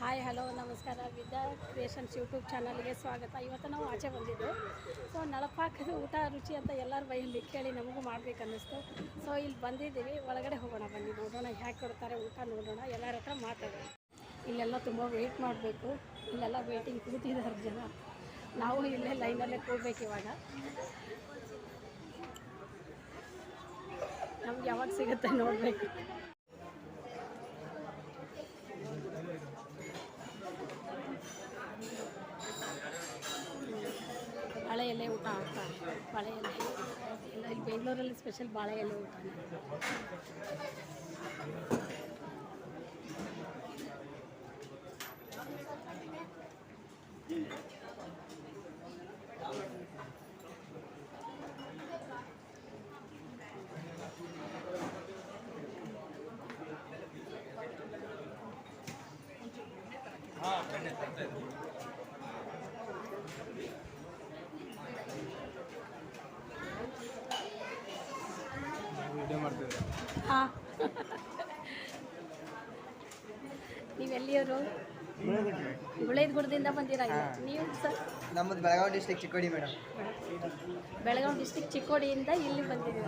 Hi, hello, ನಮಸ್ಕಾರ. ವಿದ್ಯಾ creations YouTube ಚಾನಲ್ಗೆ ಸ್ವಾಗತ. ಇವತ್ತು ನಾವು ಆಚೆ ಬಂದಿದ್ದು. ಸೊ, ನಳಪಾಕದ ಊಟ ರುಚಿ ಅಂತ ಎಲ್ಲರ ಬೈಯಲ್ಲಿ ಕೇಳಿ ನಮಗೂ ಮಾಡ್ಬೇಕು ಅನ್ನಿಸ್ತು ಸೊ, ಇಲ್ಲಿ ಬಂದಿದ್ದೀವಿ. ಒಳಗಡೆ ಹೋಗೋಣ, ಬನ್ನಿ. ನೋಡೋಣ ಹೇಗೆ ಕೊಡ್ತಾರೆ ಊಟ, ನೋಡೋಣ. ಎಲ್ಲರ ಹತ್ರ ಮಾತಾಡೋಣ. ಇಲ್ಲೆಲ್ಲ ತುಂಬ ವೆಯ್ಟ್ ಮಾಡಬೇಕು. ಇಲ್ಲೆಲ್ಲ ವೆಯ್ಟಿಂಗ್ ಕೂತಿದ್ದಾರೆ ಜನ. ನಾವು ಇಲ್ಲೇ ಲೈನಲ್ಲೇ ಕೂಡ್ಬೇಕು ಇವಾಗ. ನಮ್ಗೆ ಯಾವಾಗ ಸಿಗುತ್ತೆ ನೋಡಬೇಕು. ಸ್ಪೆಷಲ್ ಬಾಳೆ ಎಲೆ ಊಟನೇ ವಿಡಿಯೋ ಹಾಂ. ನೀವೆಲ್ಲಿಯವರು? ಗುಳೇದಗುಡದಿಂದ ಬಂದಿರ ನೀವು ಸರ್? ನಮ್ಮದು Belagavi district Chikkodi madam Belagavi district ಚಿಕ್ಕೋಡಿಯಿಂದ ಇಲ್ಲಿ ಬಂದಿದ್ದೀವಿ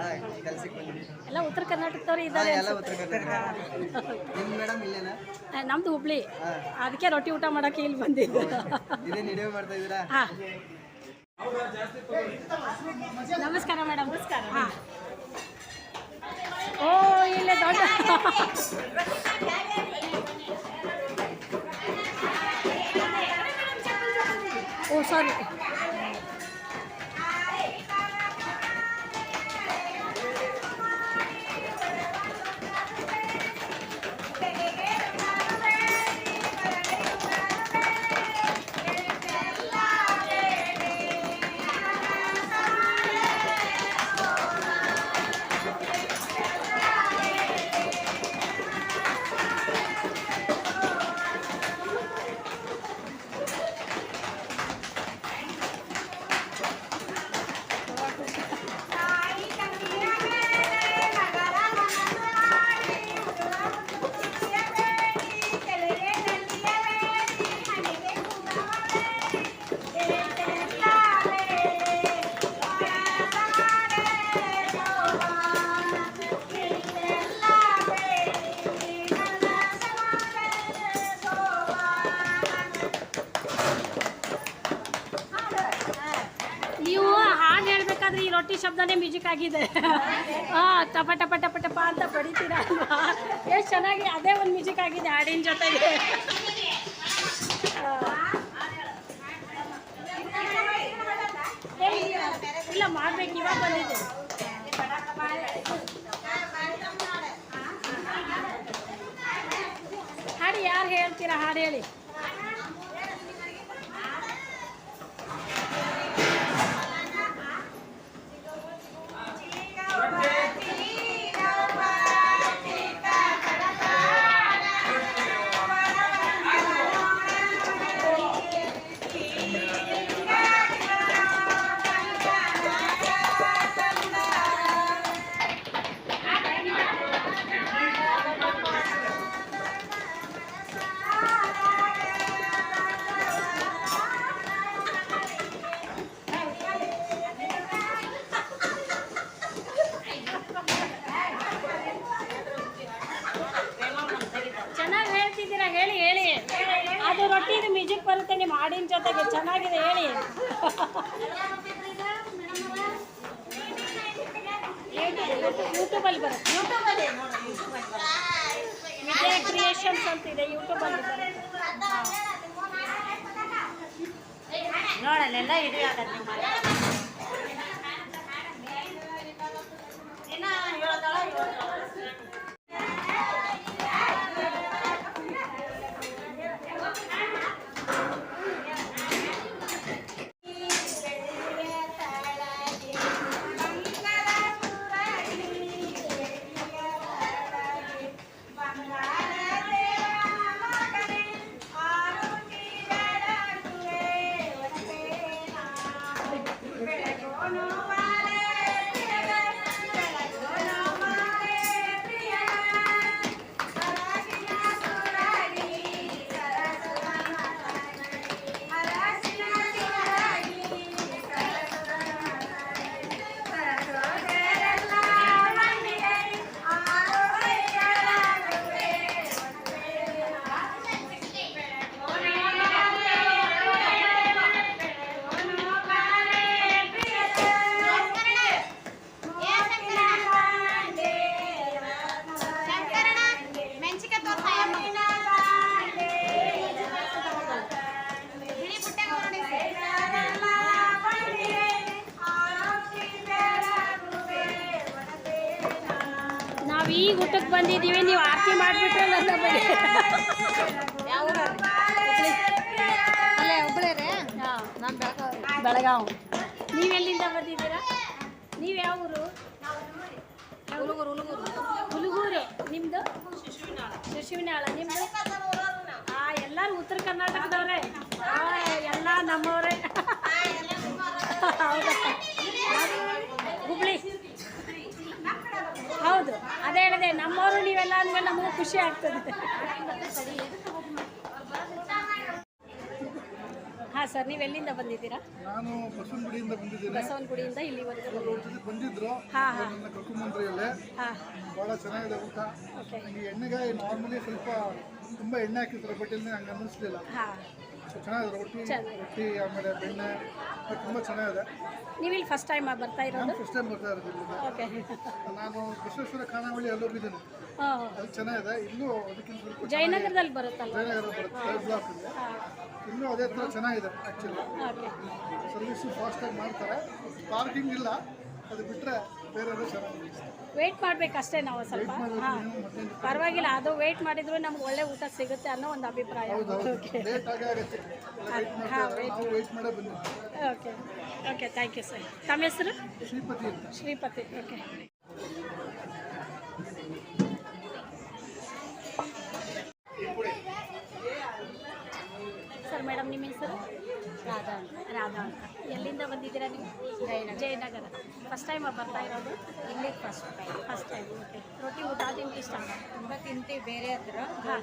ಬಂದಿದ್ದೀವಿ. ಎಲ್ಲ ಉತ್ತರ ಕರ್ನಾಟಕದವ್ರು ಇದ್ದಾರೆ ಎಲ್ಲ ಉತ್ತರ ಕರ್ನಾಟಕ ನಿಮ್ಮ ಮೇಡಮ್ ಇಲ್ಲೇನಾ? ನಮ್ದು ಹುಬ್ಳಿ. ಅದಕ್ಕೆ ರೊಟ್ಟಿ ಊಟ ಮಾಡಕ್ಕೆ ಇಲ್ಲಿ ಬಂದಿದ್ದು. ಇದೇನು ವಿಡಿಯೋ ಮಾಡ್ತಾ ಇದ್ದೀರಾ? ಹಾಂ. ನಮಸ್ಕಾರ ಮೇಡಮ್ ನಮಸ್ಕಾರ. ಹಾಂ. ಓ ಇಲ್ಲೇ ದೊಡ್ಡ ಓ ಸಾರಿ ಆಗಿದೆ ಹಾ ಟಪ ಟಪ ಟಪ ಟಪ ಅಂತ ಬಡಿತೀರ ಎಷ್ಟು ಚೆನ್ನಾಗಿ ಅದೇ ಒಂದು ಮ್ಯೂಸಿಕ್ ಆಗಿದೆ ಹಾಡಿನ ಜೊತೆಗೆ. ಇಲ್ಲ, ಮಾಡ್ಬೇಕು, ಇವಾಗ ಬಂದಿದೆ. ಹಾಡಿ, ಯಾರು ಹೇಳ್ತೀರಾ, ಹಾಡು ಹೇಳಿ. ಯೂಟ್ಯೂಬಲ್ಲಿ ಬರುತ್ತೆ. ವಿಜಯ ಕ್ರಿಯೇಷನ್ಸ್ ಅಂತ ಇದೆ ಯೂಟ್ಯೂಬಲ್ಲಿ ನೋಡಲ್ಲ ಎಲ್ಲ ಇಡೀ ಆಗತ್ತೆ ಏನೋ ಹೇಳ್ತಾಳ. Oh no, ಈಗ ಊಟಕ್ಕೆ ಬಂದಿದ್ದೀವಿ ನೀವು ಆರತಿ ಮಾಡಿಬಿಟ್ರೆ ಅಲ್ಲೇ ಹಾಂ. ನಮ್ಮ ಬೆಳಗಾವಿ. ಬೆಳಗಾವಿ ನೀವೆಲ್ಲಿಂದ ಬಂದಿದ್ದೀರಾ? ನೀವು ಯಾವ ಊರು? ಹುಲುಗೂರು ನಿಮ್ದು ಹುಲಗೂರೆ ನಿಮ್ಮದು ಶಿಶುವಿನಾಳ. ನಿಮ್ಮದು ಆ ಎಲ್ಲರೂ ಉತ್ತರ ಕರ್ನಾಟಕದವ್ರೆ. ಆ, ಎಲ್ಲ ನಮ್ಮವರೇ. ಹೌದಾ. ಹುಬ್ಳಿ. ಹೌದು. ಅದೇ ಹೇಳಿದೆ ನಮ್ಮವರು ನೀವೆಲ್ಲ ಅಂದ್ಮೇಲೆ ನಮಗೆ ಖುಷಿ ಆಗ್ತದೆ. ಹಾಂ ಸರ್ ನೀವು ಎಲ್ಲಿಂದ ಬಂದಿದ್ದೀರಾ? ನಾನು ಬಸವನಗುಡಿಯಿಂದ ಬಂದಿದ್ದೀನಿ. ಬಸವನಗುಡಿಯಿಂದ ಇಲ್ಲಿವರೆಗೂ ಬಂದಿದ್ರು. ಹಾಂ ಹಾಂ. ಕರ್ಕೊಂಬಂದ್ರಿಯಲ್ಲೇ ಹಾಂ. ಭಾಳ ಚೆನ್ನಾಗಿದೆ ಊಟ. ಓಕೆ ನನಗೆ ಎಣ್ಣೆಗಾಯಿ ನಾರ್ಮಲಿ ಸ್ವಲ್ಪ ತುಂಬ ಎಣ್ಣೆ ಹಾಕಿರ್ತಾರೆ ಬಟ್ ಇಲ್ಲಿ ನಂಗೆ ಅನ್ನಿಸ್ಲಿಲ್ಲ. ಹಾಂ. ಚೆನ್ನಾಗಿದೆ ರೊಟ್ಟಿ. ರೊಟ್ಟಿ ಆಮೇಲೆ ಬೆಣ್ಣೆ ತುಂಬ ಚೆನ್ನಾಗಿದೆ. ನೀವು ಇಲ್ಲಿ ಫಸ್ಟ್ ಟೈಮ್ ಬರ್ತಾ ಇರೋದು? ನಾನು ಫಸ್ಟ್ ಟೈಮ್ ಬರ್ತಾ ಇರೋದು. ಓಕೆ ನಾನು ಬಸವೇಶ್ವರ ಖಾನಾವಳಿ ಅಲ್ಲಿ ಹೋಗಿದ್ದೀನಿ ಹಾಂ. ಅದು ಚೆನ್ನಾಗಿದೆ. ಇಲ್ಲೂ ಅದಕ್ಕಿಂತ ಸ್ವಲ್ಪ ಜಯನಗರದಲ್ಲಿ ಬರುತ್ತಲ್ವ? ಜಯನಗರ ಬರುತ್ತೆ ಥರ್ಡ್ ಬ್ಲಾಕ್ ಇದೆ ಇನ್ನೂ ಅದೇ ಥರ ಚೆನ್ನಾಗಿದೆ ಆ್ಯಕ್ಚುಲಿ ಓಕೆ ಸರ್ವಿಸು ಫಾಸ್ಟಾಗಿ ಮಾಡ್ತಾರೆ. ಪಾರ್ಕಿಂಗ್ ಇಲ್ಲ. ಅದು ಬಿಟ್ಟರೆ ವೆಯ್ಟ್ ಮಾಡಬೇಕಷ್ಟೇ ನಾವು ಸ್ವಲ್ಪ. ಹಾಂ. ಪರವಾಗಿಲ್ಲ ಅದು ವೆಯ್ಟ್ ಮಾಡಿದ್ರು ನಮ್ಗೆ ಒಳ್ಳೆ ಊಟ ಸಿಗುತ್ತೆ ಅನ್ನೋ ಒಂದು ಅಭಿಪ್ರಾಯ. ಬಂದಿದ್ದೀವಿ okay okay thank you sir ತಮ್ಮ ಹೆಸರು? Shripati Shripati. Okay sir madam ನಿಮ್ಮ ಹೆಸರು? ರಾಧಾ ಅಂತ. ರಾಧಾ ಅಂತ. ಎಲ್ಲಿಂದ ಬಂದಿದ್ದೀರಾ ನೀವು? ಜಯನಗರ. ಜಯನಗರ. ಫಸ್ಟ್ ಟೈಮ್ ಬರ್ತಾ ಇರೋದು? ಇಲ್ಲಿ first time first time okay ರೊಟ್ಟಿ ಊಟ ತಿಂಡಿ ಇಷ್ಟ ತುಂಬ ತಿಂತೀವಿ ಬೇರೆ ಹತ್ರ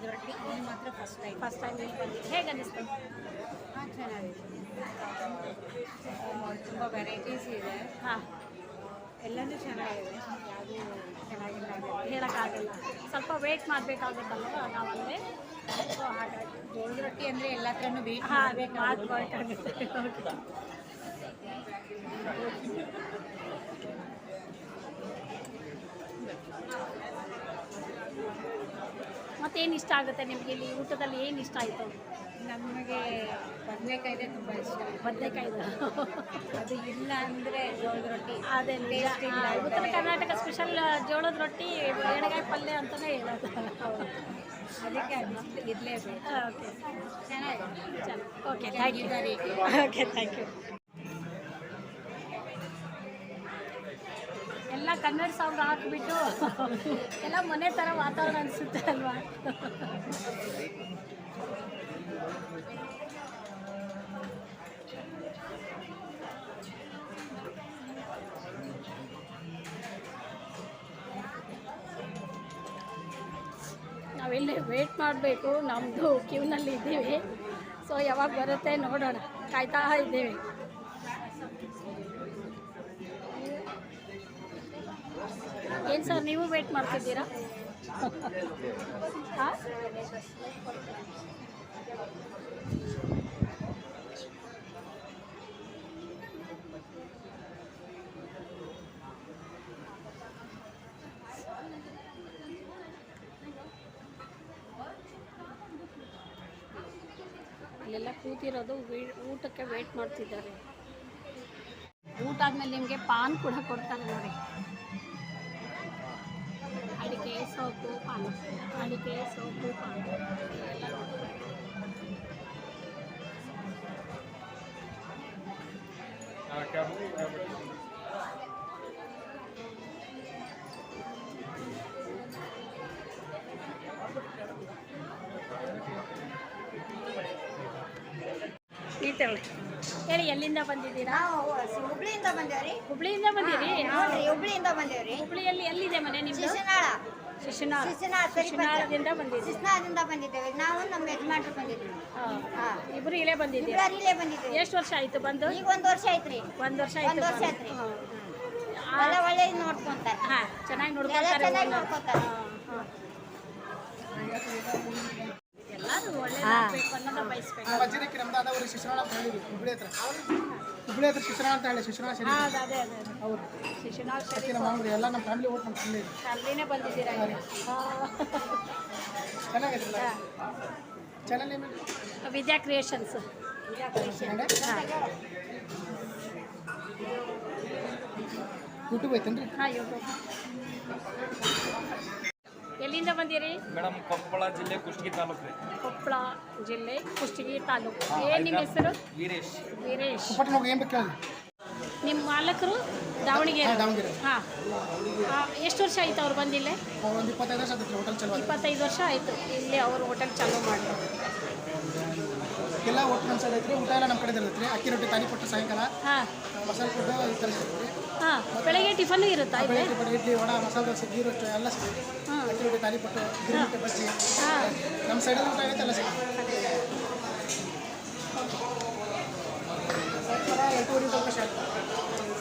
ರೊಟ್ಟಿ ಇಲ್ಲಿ ಮಾತ್ರ ಫಸ್ಟ್ ಟೈಮ್ ಫಸ್ಟ್ ಟೈಮ್ ಇಲ್ಲಿ ಬಂದಿದ್ದು ಹೇಗೆ ಅನ್ನಿಸ್ತು ಹಾಂ ಚೆನ್ನಾಗಿದೆ. ತುಂಬ ವೆರೈಟೀಸ್ ಇದೆ. ಹಾಂ. ಎಲ್ಲನೂ ಚೆನ್ನಾಗಿದೆ. ಯಾವುದೂ ಚೆನ್ನಾಗಿಲ್ಲ. ಹೇಳೋಕ್ಕಾಗಲ್ಲ. ಸ್ವಲ್ಪ ವೆಯ್ಟ್ ನಾವು ನಾವಲ್ಲೇ ಸೊ ಹಾಗಾಗಿ ಜೋಳದ ರೊಟ್ಟಿ ಅಂದರೆ ಎಲ್ಲ ಹಾಂ ಮಾಡಬೇಕಾಗುತ್ತೆ. ಮತ್ತೇನು ಇಷ್ಟ ಆಗುತ್ತೆ ನಿಮಗೆ ಇಲ್ಲಿ ಊಟದಲ್ಲಿ ಏನು ಇಷ್ಟ ಆಯಿತು? ನಮಗೆ ಬದನೆಕಾಯಿದೆ ತುಂಬ ಇಷ್ಟ. ಬದನೆಕಾಯಿ ಅದು ಇಲ್ಲ ಅಂದರೆ ಜೋಳದ ರೊಟ್ಟಿ. ಅದೇ ಉತ್ತರ ಕರ್ನಾಟಕ ಸ್ಪೆಷಲ್ ಜೋಳದ ರೊಟ್ಟಿ ಎಣ್ಣೆಗಾಯಿ ಪಲ್ಯ ಅಂತಲೇ ಹೇಳೋದು. ಅದಕ್ಕೆ ಅನ್ನಿಸ್ತು ಇರಲೇಬೇಕು ಓಕೆ. ಚೆನ್ನಾಗಿದೆ. Okay thank you very okay thank you ಎಲ್ಲ ಕನ್ನಡ ಸಾಂಗ್ ಹಾಕ್ಬಿಟ್ಟು ಎಲ್ಲ ಮನೆ ಥರ ವಾತಾವರಣ ಅನಿಸುತ್ತೆ ಅಲ್ವಾ? ನಾವಿಲ್ಲಿ ವೇಟ್ ಮಾಡಬೇಕು ನಮ್ಮದು ಕ್ಯೂನಲ್ಲಿ ಇದ್ದೀವಿ. ಸೊ ಯಾವಾಗ ಬರುತ್ತೆ ನೋಡೋಣ. ಕಾಯ್ತಾ ಇದ್ದೀವಿ. ಏನು ಸರ್, ನೀವು ವೇಟ್ ಮಾಡ್ತಿದ್ದೀರಾ? ಹಾಂ? ವೇ- ಊಟಕ್ಕೆ ವೇಟ್ ಮಾಡ್ತಿದ್ದಾರೆ. ಊಟ ಆದಮೇಲೆ ನಿಮಗೆ ಪಾನ್ ಕೂಡ ಕೊಡ್ತಾರೆ ನೋಡಿ. ಅಡಿಕೆ ಸೋಪು ಪಾನ್. ಅಡಿಕೆ ಸೋಪು ಪಾನ್. ಎಲ್ಲ ನೋಡಿ. ನೀತೇಳಿ ಹೇಳಿ. ಎಲ್ಲಿಂದ ಬಂದಿದ್ದೀರಾ? ನಾವು ಹುಬ್ಳಿಯಿಂದ ಬಂದೇವ್ರಿ. ಹುಬ್ಳಿಯಿಂದ ಬಂದಿರಿ? ನೋಡ್ರಿ ಹುಬ್ಳಿಯಿಂದ ಬಂದೇವ್ರಿ. ಹುಬ್ಳಿಯಲ್ಲಿ ಎಲ್ಲಿದೆ ಮನೆ ನಿಮ್ಮ ಶಿಶುನಾಳ. ಶಿಶುನಾಳ. ಶಿಶುನಾಳ ಶಿಶುನಾಳದಿಂದ ಶಿಶುನಾಳದಿಂದ ಬಂದಿದ್ದೇವೆ. ನಾವು ನಮ್ಮ ಯಜಮಾನ್ರು ಬಂದಿದ್ದೀವಿ. ಹಾಂ. ಇಬ್ರು ಇಲ್ಲೇ ಬಂದಿದ್ದೀವಿ ಇಬ್ಬರು ಇಲ್ಲೇ ಬಂದಿದ್ದೀವಿ. ಎಷ್ಟು ವರ್ಷ ಆಯ್ತು ಬಂದು? ಈಗ ಒಂದು ವರ್ಷ ಆಯ್ತ್ರಿ. ಒಂದು ವರ್ಷ ಒಂದು ಆಯಿತು ವರ್ಷ ಆಯ್ತ್ರಿ. ಎಲ್ಲ ಒಳ್ಳೆ ನೋಡ್ಕೊಂತಾರೆ. ಹಾಂ ಚೆನ್ನಾಗಿ ನೋಡ್ಕೊಂತಾರೆ ಚೆನ್ನಾಗಿ ನೋಡ್ಕೊತಾರೆ. ಒಳ್ಳೇದಾಗಬೇಕು ಅನ್ನೋದ ಬಯಸ್ಬೇಕು. ನಮ್ಮ ನಮ್ದು ಶಿಶುನಾಳ ಅಂತ ಹೇಳಿದ್ವಿ ಹುಬ್ಳಿ ಹತ್ರ. ಹುಬ್ಳಿ ಹತ್ರ ಶಿಶುನಾಳ ಅಂತ ಹೇಳಿ ಶಿಶುನಾಳ ಶರೀಫ್ ಹಾಂ ಅದೇ ಅದೇ ಅದೇ. ಹೌದು. ಶಿಶುನಾಳ ಅದಕ್ಕೆ ಶರೀಫ್ ನಮ್ಮ ಮಾಮೂಲಿ ಎಲ್ಲ ನಮ್ಮ ಫ್ಯಾಮಿಲಿ ಓಟ್ ನಮ್ಮ ಫ್ಯಾಮಿಲಿ ಅಲ್ಲಿನೇ ಬಂದಿದ್ದೀರಾ ಈಗ? ಚೆನ್ನಾಗಿದೆ ಚಾನಲ್ ನೇಮ್ ಹಾಂ. ವಿದ್ಯಾ ಕ್ರಿಯೇಷನ್ಸ್. ಯೂಟ್ಯೂಬ್ ಐತೇನ್ರಿ? ಹಾಂ ಯೂಟ್ಯೂಬ್ ಎಲ್ಲಿಂದ ಬಂದಿರಿ? ಮೇಡಮ್ ಕೊಪ್ಪಳ ಜಿಲ್ಲೆ ಕುಷ್ಟಗಿ ತಾಲೂಕು ರೀ ಕೊಪ್ಪಳ ಜಿಲ್ಲೆ ಕುಷ್ಟಗಿ ತಾಲೂಕು. ಏನು ನಿಮ್ಮ ಹೆಸರು? ವೀರೇಶ್. ವೀರೇಶ್. ಬಟ್ ಹೋಗಿ ಏನು ಬೇಕು ನಿಮ್ಮ ಮಾಲಕರು ದಾವಣಗೆರೆ. ದಾವಣಗೆರೆ. ಹಾಂ. ಎಷ್ಟು ವರ್ಷ ಆಯ್ತು ಅವ್ರು ಬಂದಿಲ್ಲ? ಒಂದು ಇಪ್ಪತ್ತೈದು ವರ್ಷ ಆಯ್ತು ಹೋಟೆಲ್ ಚಲೋ ಇಪ್ಪತ್ತೈದು ವರ್ಷ ಆಯಿತು ಇಲ್ಲಿ ಅವರು ಹೋಟೆಲ್ ಚಾಲೂ ಮಾಡಿದ್ರು. ಎಲ್ಲ ಸೈಡ್ ಐತ್ರಿ ಊಟ ಎಲ್ಲ ನಮ್ಮ ಕಡೆ ಇರ್ತೈತೆ ಅಕ್ಕಿ ರೊಟ್ಟಿ ತಾಲಿ ಕೊಟ್ಟು ಸಾಯಂಕಾಲ. ಹಾಂ. ಮಸಾಲೆ ಸಿಗುತ್ತೆ ರೀ ಹಾಂ ಬೆಳಗ್ಗೆ ಟಿಫನ್ನು ಇರುತ್ತಾ ಇಲ್ಲಿ? ಬೆಳಗ್ಗೆ ಪಟ್ಟು ಇಡ್ಲಿ ವಡ ಮಸಾಲೆ ದೋಸೆ ಗೀ ರೊಟ್ಟಿ ಎಲ್ಲ ಸಿಗುತ್ತೆ. ಹಾಂ. ಅಕ್ಕಿ ರೊಟ್ಟಿ ತಾಲಿ ಪಟ್ಟು ಗಿರಿಮಿಟ್ಟೆ ಬಜ್ಜಿ. ಹಾಂ. ನಮ್ಮ ಸೈಡಲ್ಲಿ ಊಟ ಆಗೈತೆ ಎಲ್ಲ ಸಿಗುತ್ತೆ. ಸಾಯಂಕಾಲ ಎಂಟೂವರೆಗೆ ಅವಕಾಶ ಆಗುತ್ತೆ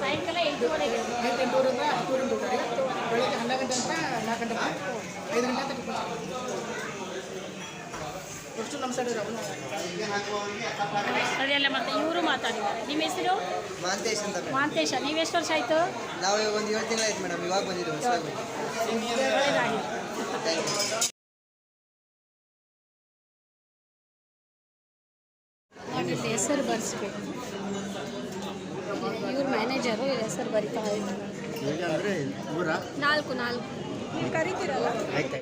ಸಾಯಂಕಾಲ ಎಂಟೂವರೆಗೆ ನೈಟ್ ಎಂಟೂವರೆಯಿಂದ ಹತ್ತುವರೆಯಿಂದ ಊಟ. ರೀ ಬೆಳಗ್ಗೆ ಹನ್ನೆರಡು ಗಂಟೆ ಅಂತ ನಾಲ್ಕು ಗಂಟೆ ಐದು ಗಂಟೆ ಅಂತ ಟಿಫನ್ ಅಷ್ಟು ನಮ್ಮ ಸೈಡ್ ಇರೋ ಅದೆಲ್ಲ ಮತ್ತೆ ಇವರು ಮಾತಾಡಿದ್ದಾರೆ. ನಿಮ್ಮ ಹೆಸರು? ಮಾಂತೇಶ್ ಅಂತ ಮಾಂತೇಶ. ನೀವು ಎಷ್ಟು ವರ್ಷ ಆಯ್ತು? ನಾವು ಒಂದು ಏಳು ತಿಂಗಳು ಆಯ್ತು ಮೇಡಮ್ ಇವಾಗ ಬಂದಿದ್ದೀವಿ ಇಲ್ಲಿ ಹೆಸರು ಬರೆಸ್ಬೇಕು. ಇವ್ರ ಮ್ಯಾನೇಜರು ಇವ್ರ ಹೆಸರು ಬರಿತಾ ಇದ್ದಾರೆ. ನಾಲ್ಕು ನಾಲ್ಕು. ಆಯ್ತು.